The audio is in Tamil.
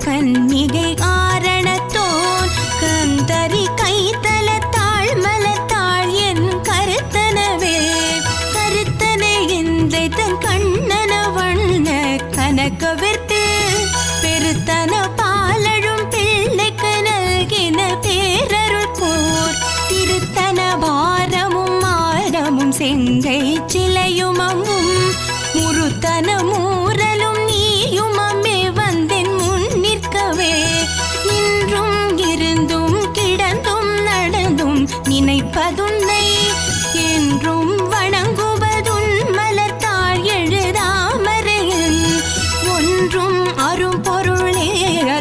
கன்னிகை ஆரணத்தோன் கந்தரி கைத்தல தாழ்மல தாழ் என் கருத்தனவே. கருத்தனை இந்தை தன் கண்ணன வண்ண கனக்கவிர்த்து பெருத்தன பாலழும் பிள்ளைக்கு நல்கின பேரருள் போர். திருத்தன பாரமும் மாரமும் செங்கை சிலையும் அம்மும்